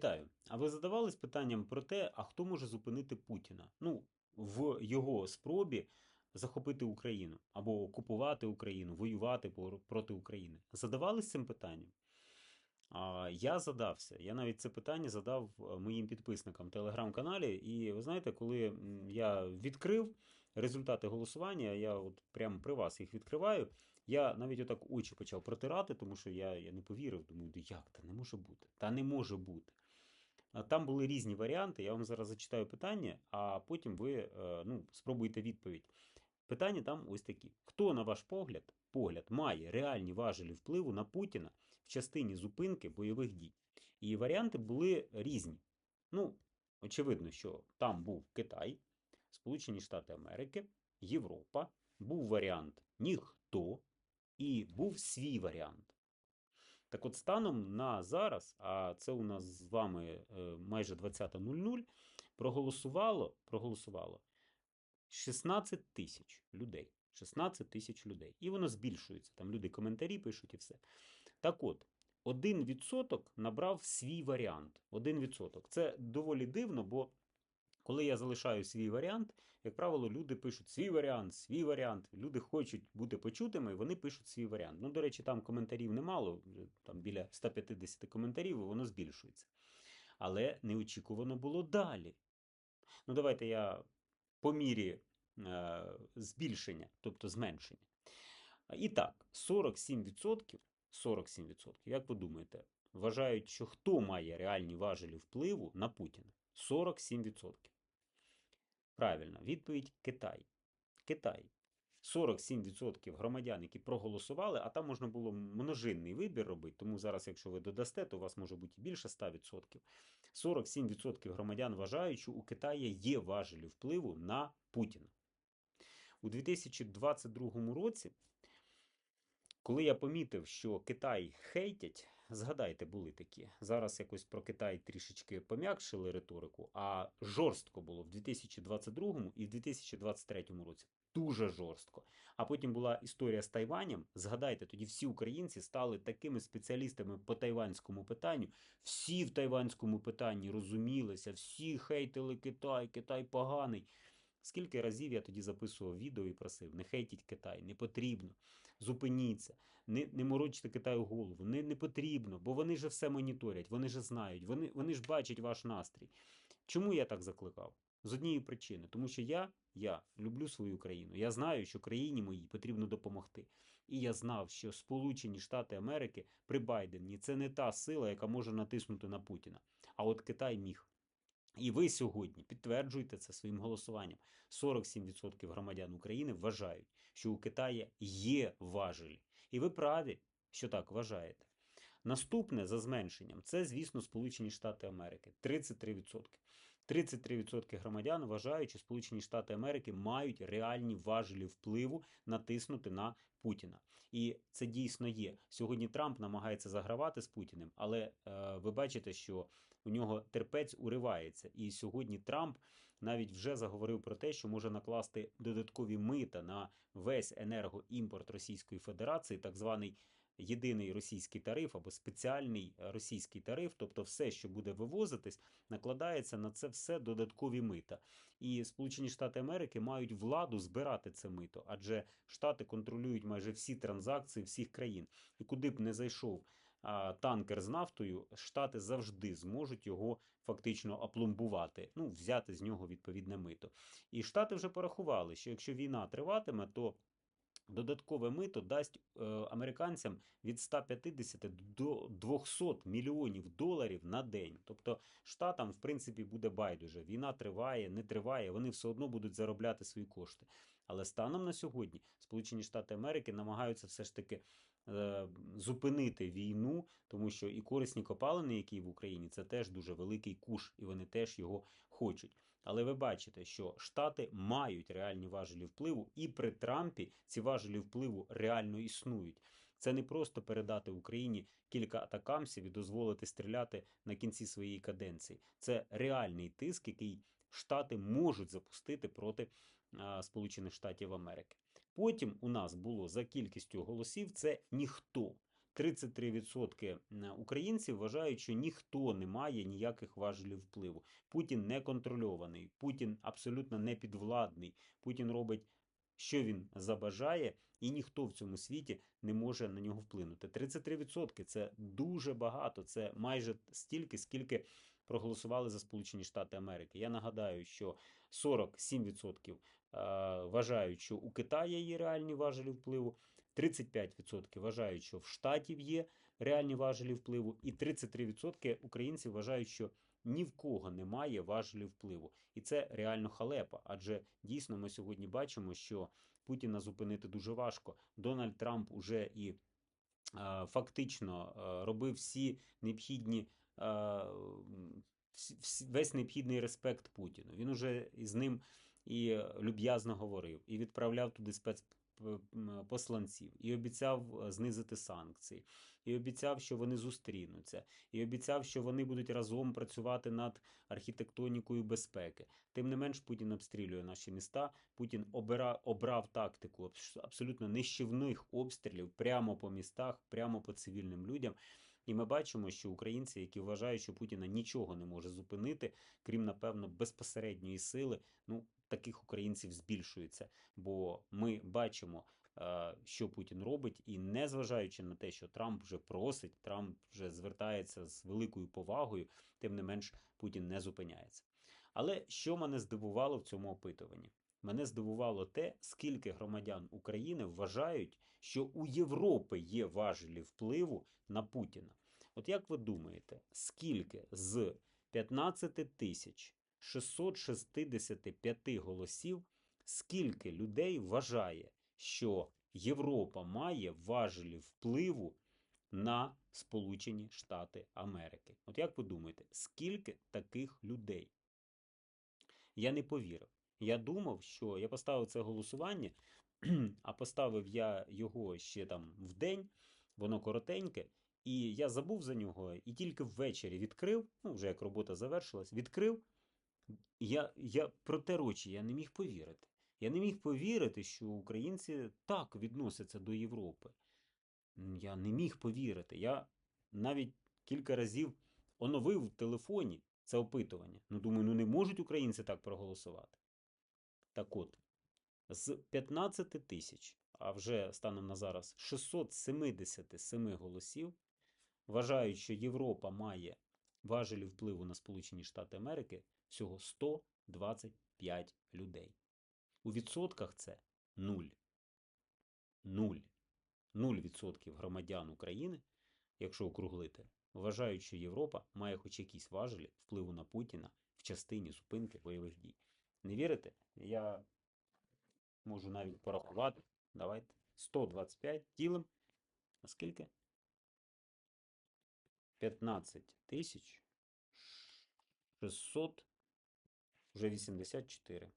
Вітаю. А ви задавались питанням про те, а хто може зупинити Путіна? Ну, в його спробі захопити Україну або окупувати Україну, воювати проти України. Задавались цим питанням? А, я задався. Я навіть це питання задав е, моїм підписникам в телеграм-каналі. І ви знаєте, коли я відкрив результати голосування, я от прямо при вас їх відкриваю. Я навіть отак очі почав протирати, тому що я, я не повірив. Думаю, «Да як та не може бути? Та не може бути. Там були різні варіанти. Я вам зараз зачитаю питання, а потім ви е, ну, спробуєте відповідь. Питання там ось такі: хто, на ваш погляд, погляд має реальні важелі впливу на Путіна в частині зупинки бойових дій? І варіанти були різні. Ну, очевидно, що там був Китай, Сполучені Штати Америки, Європа, був варіант ніхто, і був свій варіант. Так от станом на зараз, а це у нас з вами е, майже 20.00, проголосувало, проголосувало 16 тисяч людей. 16 тисяч людей. І воно збільшується. Там люди коментарі пишуть і все. Так от, 1% набрав свій варіант. 1%. Це доволі дивно, бо коли я залишаю свій варіант, як правило, люди пишуть свій варіант, свій варіант. Люди хочуть бути почутими, вони пишуть свій варіант. Ну, до речі, там коментарів немало, там біля 150 коментарів, воно збільшується. Але неочікувано було далі. Ну, давайте я по мірі е, збільшення, тобто зменшення. І так, 47%, 47%, як ви думаєте, вважають, що хто має реальні важелі впливу на Путіна? 47%. Правильно, відповідь Китай. Китай. 47% громадян, які проголосували, а там можна було множинний вибір робити, тому зараз, якщо ви додасте, то у вас може бути більше 100%. 47% громадян вважають, що у Китаї є важелі впливу на Путіна. У 2022 році, коли я помітив, що Китай хейтять, згадайте, були такі. Зараз якось про Китай трішечки пом'якшили риторику, а жорстко було в 2022 і в 2023 році. Дуже жорстко. А потім була історія з Тайванем. Згадайте, тоді всі українці стали такими спеціалістами по тайванському питанню. Всі в тайванському питанні розумілися, всі хейтили Китай, Китай поганий. Скільки разів я тоді записував відео і просив, не хейтіть Китай, не потрібно. Зупиніться, не, не морочте Китаю голову, не, не потрібно, бо вони ж все моніторять, вони ж знають, вони, вони ж бачать ваш настрій. Чому я так закликав? З однієї причини, тому що я, я люблю свою країну. Я знаю, що країні моїй потрібно допомогти. І я знав, що Сполучені Штати Америки при Байдені це не та сила, яка може натиснути на Путіна. А от Китай міг. І ви сьогодні підтверджуєте це своїм голосуванням. 47% громадян України вважають, що у Китаї є важелі. І ви праві, що так вважаєте. Наступне за зменшенням це, звісно, Сполучені Штати Америки 33%. 33% громадян вважають, що Сполучені Штати Америки мають реальні важелі впливу натиснути на Путіна. І це дійсно є. Сьогодні Трамп намагається загравати з Путіним, але е, ви бачите, що у нього терпець уривається. І сьогодні Трамп навіть вже заговорив про те, що може накласти додаткові мита на весь енергоімпорт Російської Федерації, так званий єдиний російський тариф або спеціальний російський тариф, тобто все, що буде вивозитись, накладається на це все додаткові мита. І Сполучені Штати Америки мають владу збирати це мито, адже Штати контролюють майже всі транзакції всіх країн. І куди б не зайшов танкер з нафтою, Штати завжди зможуть його фактично опломбувати, ну, взяти з нього відповідне мито. І Штати вже порахували, що якщо війна триватиме, то Додаткове мито дасть е, американцям від 150 до 200 мільйонів доларів на день. Тобто штатам, в принципі, буде байдуже. Війна триває, не триває, вони все одно будуть заробляти свої кошти. Але станом на сьогодні Сполучені Штати Америки намагаються все ж таки зупинити війну, тому що і корисні копалини, які в Україні, це теж дуже великий куш, і вони теж його хочуть. Але ви бачите, що Штати мають реальні важелі впливу, і при Трампі ці важелі впливу реально існують. Це не просто передати Україні кілька атакамсів і дозволити стріляти на кінці своєї каденції. Це реальний тиск, який Штати можуть запустити проти а, Сполучених Штатів Америки. Потім у нас було за кількістю голосів це ніхто. 33% українців вважають, що ніхто не має ніяких важелів впливу. Путін не контрольований, Путін абсолютно не підвладний. Путін робить, що він забажає, і ніхто в цьому світі не може на нього вплинути. 33% це дуже багато, це майже стільки, скільки проголосували за Сполучені Штати Америки. Я нагадаю, що 47% е, вважають, що у Китаї є реальні важелі впливу, 35% вважають, що в Штатів є реальні важелі впливу, і 33% українців вважають, що ні в кого немає важелів впливу. І це реально халепа. Адже дійсно ми сьогодні бачимо, що Путіна зупинити дуже важко. Дональд Трамп уже і е, фактично е, робив всі необхідні. Е, Весь необхідний респект Путіну. Він уже із ним і люб'язно говорив, і відправляв туди спецпосланців, і обіцяв е, знизити санкції, і обіцяв, що вони зустрінуться, і обіцяв, що вони будуть разом працювати над архітектонікою безпеки. Тим не менш, Путін обстрілює наші міста. Путін обира, обрав тактику абсолютно нищівних обстрілів прямо по містах, прямо по цивільним людям. І ми бачимо, що українці, які вважають, що Путіна нічого не може зупинити, крім напевно безпосередньої сили, ну таких українців збільшується. Бо ми бачимо, е, що Путін робить, і незважаючи на те, що Трамп вже просить, Трамп вже звертається з великою повагою, тим не менш Путін не зупиняється. Але що мене здивувало в цьому опитуванні? Мене здивувало те, скільки громадян України вважають, що у Європи є важелі впливу на Путіна. От як ви думаєте, скільки з 15 тисяч 665 голосів, скільки людей вважає, що Європа має важелі впливу на Сполучені Штати Америки? От як ви думаєте, скільки таких людей? Я не повірив. Я думав, що я поставив це голосування, а поставив я його ще там в день, воно коротеньке, і я забув за нього, і тільки ввечері відкрив, ну вже як робота завершилась, відкрив. Я, я проте речі, я не міг повірити. Я не міг повірити, що українці так відносяться до Європи. Я не міг повірити. Я навіть кілька разів оновив в телефоні це опитування. Ну, думаю, ну не можуть українці так проголосувати. Так от, з 15 тисяч, а вже станом на зараз 677 голосів, вважають, що Європа має важелі впливу на Сполучені Штати Америки всього 125 людей. У відсотках це 0. 0. 0% громадян України, якщо округлити, вважають, що Європа має хоч якісь важелі впливу на Путіна в частині зупинки бойових дій. Не вірите? Я можу навіть порахувати. Давайте. 125 ділим. На скільки? 15 тисяч 600 вже 84.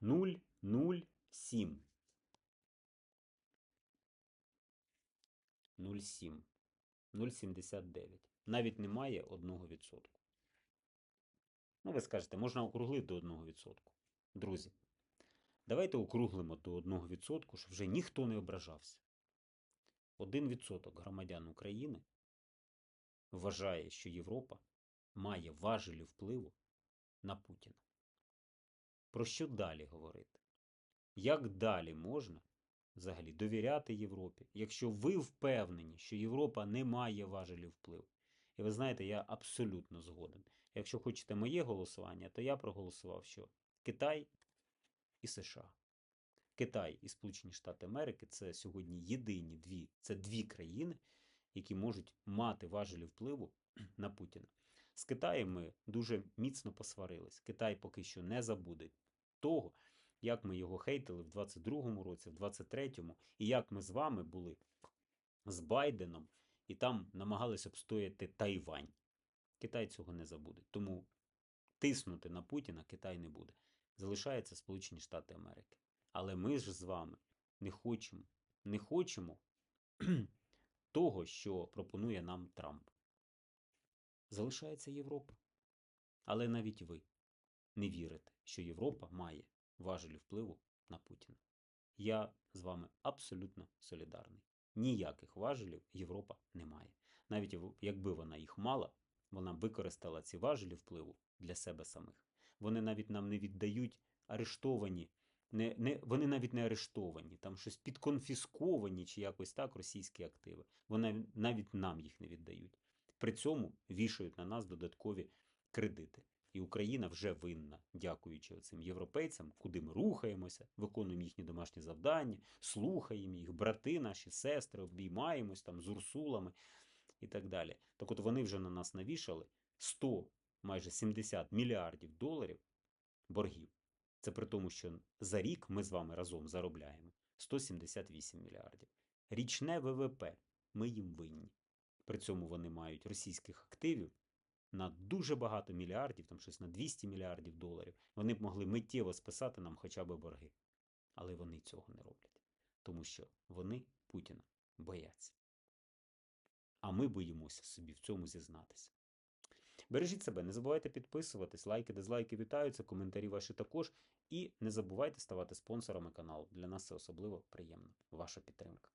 Нуль, нуль, сім. Нуль сім. 0,79. Навіть немає 1%. Ну, ви скажете, можна округлити до 1%. Друзі, давайте округлимо до 1%, щоб вже ніхто не ображався. 1% громадян України вважає, що Європа має важелі впливу на Путіна. Про що далі говорити? Як далі можна взагалі довіряти Європі, якщо ви впевнені, що Європа не має важелів впливу? І ви знаєте, я абсолютно згоден. Якщо хочете моє голосування, то я проголосував, що Китай і США. Китай і Сполучені Штати Америки це сьогодні єдині дві, це дві країни, які можуть мати важелі впливу на Путіна. З Китаєм ми дуже міцно посварились. Китай поки що не забуде того, як ми його хейтили в 22-му році, в 23-му, і як ми з вами були з Байденом, і там намагались обстояти Тайвань. Китай цього не забуде. Тому тиснути на Путіна Китай не буде. Залишаються Сполучені Штати Америки. Але ми ж з вами не хочемо, не хочемо того, що пропонує нам Трамп. Залишається Європа. Але навіть ви не вірите, що Європа має важелі впливу на Путіна. Я з вами абсолютно солідарний. Ніяких важелів Європа не має. Навіть якби вона їх мала, вона використала ці важелі впливу для себе самих. Вони навіть нам не віддають арештовані, не, не, вони навіть не арештовані, там щось підконфісковані чи якось так російські активи. Вони навіть нам їх не віддають. При цьому вішають на нас додаткові кредити. І Україна вже винна, дякуючи цим європейцям, куди ми рухаємося, виконуємо їхні домашні завдання, слухаємо їх, брати наші, сестри, обіймаємось там з урсулами і так далі. Так от вони вже на нас навішали 100, майже 70 мільярдів доларів боргів. Це при тому, що за рік ми з вами разом заробляємо 178 мільярдів. Річне ВВП ми їм винні. При цьому вони мають російських активів на дуже багато мільярдів, там щось на 200 мільярдів доларів. Вони б могли миттєво списати нам хоча б борги. Але вони цього не роблять, тому що вони Путіна бояться. А ми боїмося собі в цьому зізнатися. Бережіть себе, не забувайте підписуватись, лайки, дизлайки вітаються, коментарі ваші також. І не забувайте ставати спонсорами каналу. Для нас це особливо приємно. Ваша підтримка.